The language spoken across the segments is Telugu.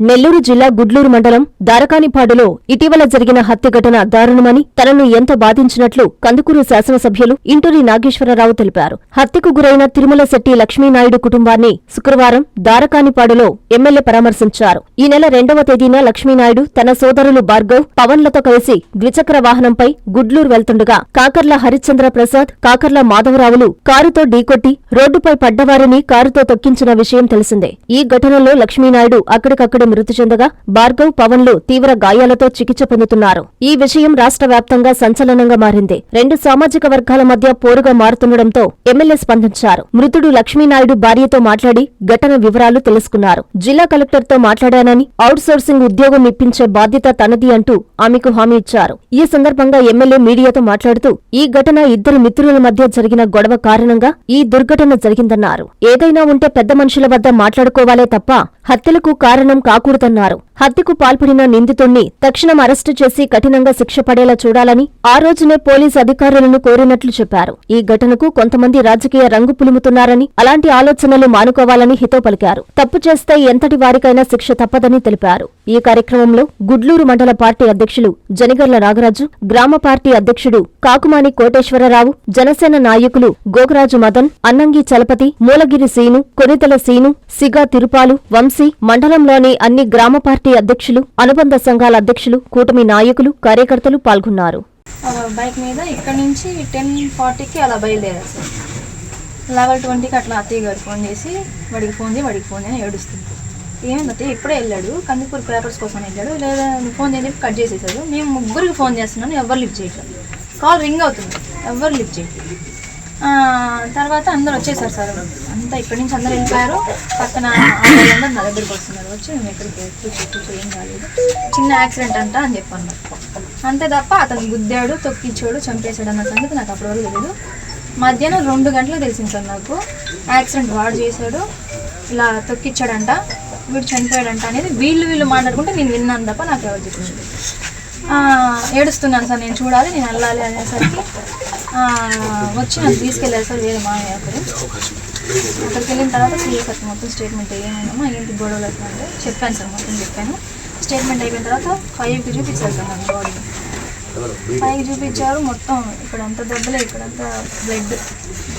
నెల్లూరు జిల్లా గుడ్లూరు మండలం దారకానిపాడులో ఇటీవల జరిగిన హత్య ఘటన దారుణమని తనను ఎంత బాధించినట్లు కందుకూరు శాసనసభ్యులు ఇంటూరి నాగేశ్వరరావు తెలిపారు. హత్యకు గురైన తిరుమల శెట్టి లక్ష్మీనాయుడు కుటుంబాన్ని శుక్రవారం దారకానిపాడులో ఎమ్మెల్యే పరామర్శించారు. ఈ నెల రెండవ తేదీన లక్ష్మీనాయుడు తన సోదరులు భార్గవ్ పవన్లతో కలిసి ద్విచక్ర వాహనంపై గుడ్లూరు వెళ్తుండగా కాకర్ల హరిశ్చంద్ర ప్రసాద్ కాకర్ల మాధవరావులు కారుతో ఢీకొట్టి రోడ్డుపై పడ్డవారిని కారుతో తొక్కించిన విషయం తెలిసిందే. ఈ ఘటనలో లక్ష్మీనాయుడు అక్కడికక్కడ మృతి చెందగా భార్గవ్ పవన్లు తీవ్ర గాయాలతో చికిత్స పొందుతున్నారు. ఈ విషయం రాష్ట్ర వ్యాప్తంగా సంచలనంగా మారింది. రెండు సామాజిక వర్గాల మధ్య పోరుగా మారుతుండటంతో ఎమ్మెల్యే స్పందించారు. మృతుడు లక్ష్మీనాయుడు భార్యతో మాట్లాడి ఘటన వివరాలు తెలుసుకున్నారు. జిల్లా కలెక్టర్తో మాట్లాడానని అవుట్ సోర్సింగ్ ఉద్యోగం ఇప్పించే బాధ్యత తనది అంటూ ఆమెకు హామీ ఇచ్చారు. ఈ సందర్భంగా ఎమ్మెల్యే మీడియాతో మాట్లాడుతూ ఈ ఘటన ఇద్దరు మిత్రుల మధ్య జరిగిన గొడవ కారణంగా ఈ దుర్ఘటన జరిగిందన్నారు. ఏదైనా ఉంటే పెద్ద మనుషుల వద్ద మాట్లాడుకోవాలే తప్ప హత్యలకు కారణం రాకూడదన్నారు హత్యకు పాల్పడిన నిందితుణ్ణి తక్షణం అరెస్టు చేసి కఠినంగా శిక్ష పడేలా చూడాలని ఆ రోజునే పోలీసు అధికారులను కోరినట్లు చెప్పారు. ఈ ఘటనకు కొంతమంది రాజకీయ రంగు పులుముతున్నారని అలాంటి ఆలోచనలు మానుకోవాలని హితో పలికారు. తప్పు చేస్తే ఎంతటి వారికైనా శిక్ష తప్పదని తెలిపారు. ఈ కార్యక్రమంలో గుడ్లూరు మండల పార్టీ అధ్యక్షులు జనిగర్ల నాగరాజు గ్రామ పార్టీ అధ్యక్షుడు కాకుమాని కోటేశ్వరరావు జనసేన నాయకులు గోగరాజు మదన్ అన్నంగి చలపతి మూలగిరి సీను కొనితల సీను సిగా తిరుపాలు వంశీ మండలంలోని అన్ని గ్రామ పార్టీ అధ్యక్షులు అనుబంధ సంఘాల అధ్యక్షులు కూటమి నాయకులు కార్యకర్తలు పాల్గొన్నారు. బైక్ మీద ఇక్కడ నుంచి టెన్ ఫార్టీకి అలా బయలుదేరారు సార్. లెవెల్ ట్వంటీకి అట్లా అత్తయ్య గారు ఫోన్ చేసి వాడికి ఫోన్ చేయి వాడికి ఫోన్ అని ఏడుస్తుంది. ఏమైంది అత్తయ్య? ఇప్పుడే వెళ్ళాడు. కందిపూర్ పేపర్స్ కోసం వెళ్ళాడు. లేదా ఫోన్ చేయని కట్ చేసేసాడు. మేము ముగ్గురికి ఫోన్ చేస్తున్నాను ఎవరు లిఫ్ట్ చేయట్లేదు. కాల్ రింగ్ అవుతుంది. ఎవరు లిఫ్ట్ చేయట్లేదు. తర్వాత అందరు వచ్చేసారు సార్. అంతా ఇక్కడి నుంచి అందరు వెళ్ళిపోయారు. పక్కన అందరూ నా దగ్గరికి వస్తున్నారు. వచ్చి మేము ఎక్కడికి చుట్టూ ఏం కాలేదు. చిన్న యాక్సిడెంట్ అంట అని చెప్పాను. అంతే తప్ప అతను గుద్దాడు తొక్కించాడు చంపేశాడు అన్న సంగతి నాకు అప్పటి వరకు తెలియదు మధ్యాహ్నం రెండు గంటలు తెలిసింది సార్ నాకు. యాక్సిడెంట్ వాడు చేశాడు ఇలా తొక్కిచ్చాడంట వీడు చనిపోయాడంట అనేది వీళ్ళు వీళ్ళు మాట్లాడుకుంటే నేను విన్నాను తప్ప నాకు ఎవరు చెప్పింది ఏడుస్తున్నాను సార్ నేను చూడాలి నేను వెళ్ళాలి అనేసరికి వచ్చి నన్ను తీసుకెళ్ళారు సార్ వేరే మామయ్య అక్కడ అక్కడికి వెళ్ళిన తర్వాత సీఏ సార్ మొత్తం స్టేట్మెంట్ ఏమైందమ్మా ఏంటి గొడవలు అవుతుందంటే చెప్పాను సార్ మొత్తం చెప్పాను. స్టేట్మెంట్ అయిపోయిన తర్వాత ఫైవ్కి చూపించారు సార్ నాకు బాడీ ఫైవ్ చూపించారు మొత్తం ఇక్కడంతా దెబ్బలే ఇక్కడంతా బ్లడ్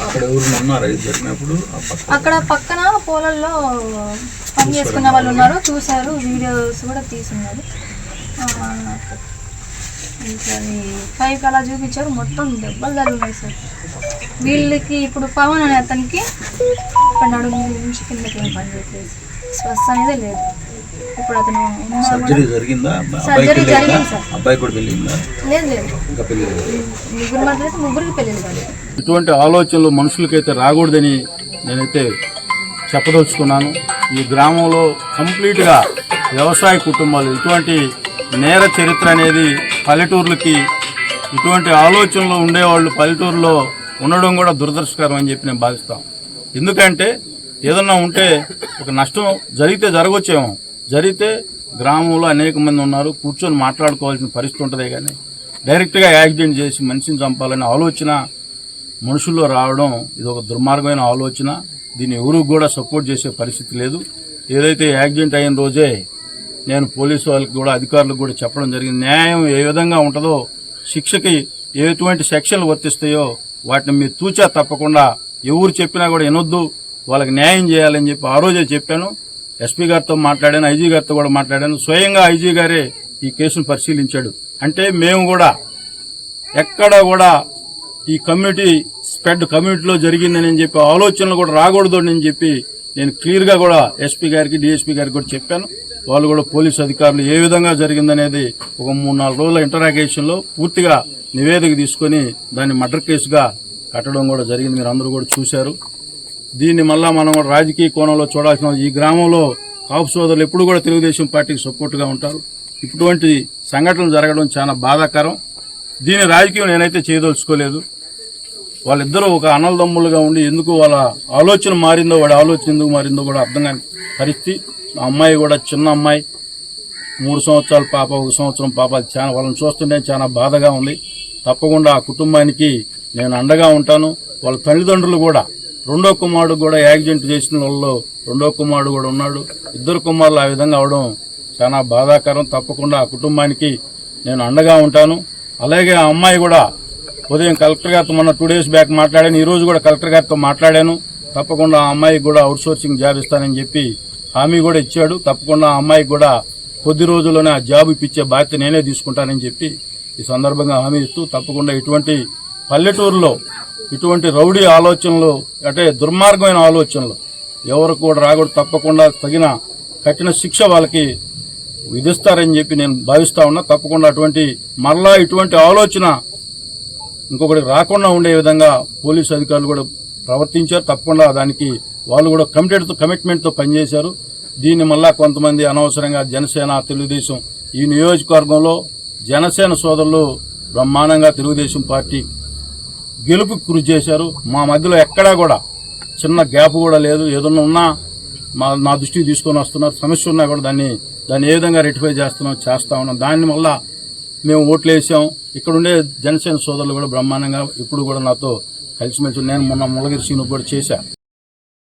అక్కడ ఎవరు ఉన్నారా? ఇది జరిగినప్పుడు ఆ పక్క అక్కడ పక్కన పొలాల్లో పని చేసుకున్న వాళ్ళు ఉన్నారు. చూశారు వీడియోస్ కూడా తీసున్నారు ఇంకా ఫైవ్ అలా చూపించారు. మొత్తం దెబ్బలు తగిలినాయి సార్. వీళ్ళకి ఇప్పుడు పవన్ అనే అతనికి ఇక్కడ నడుము నుంచి కిందకి ఏం పని చేయట్లేదు. స్వస్థ అనేదే లేదు. ఇప్పుడు అతను సర్జరీ జరిగిందా? సర్జరీ? జరిగింది సార్. అబ్బాయి కూడా పెళ్ళిందా లేదు లేదు. ఇంకా పెళ్ళి లేదు. ముగ్గురు ముగ్గురికి కాలేదు ఇటువంటి ఆలోచనలు మనుషులకైతే రాకూడదని నేనైతే చెప్పదలుచుకున్నాను. ఈ గ్రామంలో కంప్లీట్గా వ్యవసాయ కుటుంబాలు ఇటువంటి నేర చరిత్ర అనేది పల్లెటూర్లకి ఇటువంటి ఆలోచనలు ఉండేవాళ్ళు పల్లెటూరులో ఉండడం కూడా దురదృష్టకరం అని చెప్పి నేను భావిస్తాం. ఎందుకంటే ఏదన్నా ఉంటే ఒక నష్టం జరిగితే జరగవచ్చేమో జరిగితే గ్రామంలో అనేక మంది ఉన్నారు కూర్చొని మాట్లాడుకోవాల్సిన పరిస్థితి ఉంటుందే కానీ డైరెక్ట్గా యాక్సిడెంట్ చేసి మనిషిని చంపాలనే ఆలోచన మనుషుల్లో రావడం ఇది ఒక దుర్మార్గమైన ఆలోచన. దీన్ని ఎవరు కూడా సపోర్ట్ చేసే పరిస్థితి లేదు. ఏదైతే యాక్సిడెంట్ అయిన రోజే నేను పోలీసు వాళ్ళకి కూడా అధికారులకు కూడా చెప్పడం జరిగింది. న్యాయం ఏ విధంగా ఉంటుందో శిక్షకి ఎటువంటి సెక్షన్లు వర్తిస్తాయో వాటిని మీరు తూచా తప్పకుండా ఎవరు చెప్పినా కూడా వినొద్దు. వాళ్ళకి న్యాయం చేయాలని చెప్పి ఆ రోజే చెప్పాను. ఎస్పీ గారితో మాట్లాడాను ఐజీ గారితో కూడా మాట్లాడాను. స్వయంగా ఐజీ గారే ఈ కేసును పరిశీలించాడు. అంటే మేము కూడా ఎక్కడ కూడా ఈ కమ్యూనిటీ స్ప్రెడ్ కమ్యూనిటీలో జరిగిందని చెప్పి ఆలోచనలు కూడా రాకూడదు అని చెప్పి నేను క్లియర్గా కూడా ఎస్పీ గారికి డిఎస్పీ గారికి కూడా చెప్పాను. వాళ్ళు కూడా పోలీసు అధికారులు ఏ విధంగా జరిగిందనేది ఒక మూడు నాలుగు రోజుల ఇంటరాగేషన్లో పూర్తిగా నివేదిక తీసుకొని దాన్ని మర్డర్ కేసుగా కట్టడం కూడా జరిగింది. మీరు అందరూ కూడా చూశారు. దీన్ని మళ్ళా మనం కూడా రాజకీయ కోణంలో చూడాల్సిన ఈ గ్రామంలో కాపు సోదరులు ఎప్పుడు కూడా తెలుగుదేశం పార్టీకి సపోర్ట్గా ఉంటారు. ఇటువంటి సంఘటనలు జరగడం చాలా బాధాకరం. దీని రాజకీయం నేనైతే చేయదలుచుకోలేదు. వాళ్ళిద్దరూ ఒక అనలదమ్ములుగా ఉండి ఎందుకు వాళ్ళ ఆలోచన మారిందో వాడి ఆలోచన ఎందుకు మారిందో కూడా అర్థం కాని పరిస్థితి. అమ్మాయి కూడా చిన్న అమ్మాయి. మూడు సంవత్సరాల పాప ఒక సంవత్సరం పాప. చాలా వాళ్ళని చూస్తుంటే చాలా బాధగా ఉంది. తప్పకుండా ఆ కుటుంబానికి నేను అండగా ఉంటాను. వాళ్ళ తల్లిదండ్రులు కూడా రెండో కుమారుడు కూడా యాక్సిడెంట్ చేసిన వాళ్ళు రెండో కుమారుడు కూడా ఉన్నాడు. ఇద్దరు కుమారులు ఆ విధంగా అవడం చాలా బాధాకరం. తప్పకుండా ఆ కుటుంబానికి నేను అండగా ఉంటాను. అలాగే ఆ అమ్మాయి కూడా ఉదయం కలెక్టర్ గారితో మొన్న టూ డేస్ బ్యాక్ మాట్లాడాను. ఈ రోజు కూడా కలెక్టర్ గారితో మాట్లాడాను. తప్పకుండా ఆ అమ్మాయికి కూడా అవుట్ సోర్సింగ్ జాబ్ ఇస్తానని చెప్పి హామీ కూడా ఇచ్చాడు. తప్పకుండా ఆ అమ్మాయికి కూడా కొద్ది రోజుల్లోనే ఆ జాబ్ ఇప్పించే బాధ్యత నేనే తీసుకుంటానని చెప్పి ఈ సందర్భంగా హామీ ఇస్తూ తప్పకుండా ఇటువంటి పల్లెటూరులో ఇటువంటి రౌడీ ఆలోచనలు అంటే దుర్మార్గమైన ఆలోచనలు ఎవరు కూడా రాకూడదు. తప్పకుండా తగిన కఠిన శిక్ష వాళ్ళకి విధిస్తారని చెప్పి నేను భావిస్తా ఉన్నా. తప్పకుండా అటువంటి మరలా ఇటువంటి ఆలోచన ఇంకొకటి రాకుండా ఉండే విధంగా పోలీసు అధికారులు కూడా ప్రవర్తించారు. తప్పకుండా దానికి వాళ్ళు కూడా కమిటెడ్తో కమిట్మెంట్తో పనిచేశారు. దీన్ని మళ్ళా కొంతమంది అనవసరంగా జనసేన తెలుగుదేశం ఈ నియోజకవర్గంలో జనసేన సోదరులు బ్రహ్మాండంగా తెలుగుదేశం పార్టీ గెలుపు కృషి చేశారు. మా మధ్యలో ఎక్కడా కూడా చిన్న గ్యాప్ కూడా లేదు. ఏదన్నా ఉన్నా మా నా దృష్టికి తీసుకొని వస్తున్నారు. సమస్య ఉన్నా కూడా దాన్ని దాన్ని ఏ విధంగా రెటిఫై చేస్తున్నాం చేస్తా ఉన్నాం. దాన్ని వల్ల మేము ఓట్లు వేసాం. ఇక్కడుండే జనసేన సోదరులు కూడా బ్రహ్మాండంగా ఇప్పుడు కూడా నాతో కలిసిమెలిసి నేను మొన్న ములగిరి సీను కూడా చేశా.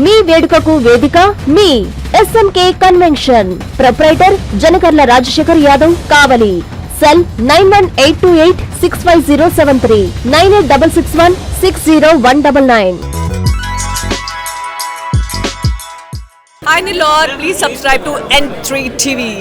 మీ వేడుకకు వేదిక మీ SMK convention proprietor Janakarla Rajasekhar Yadav Kavali. Cell nine one eight two eight six five zero seven three nine eight double six one six zero one double nine. I Nilor, please subscribe to N3 TV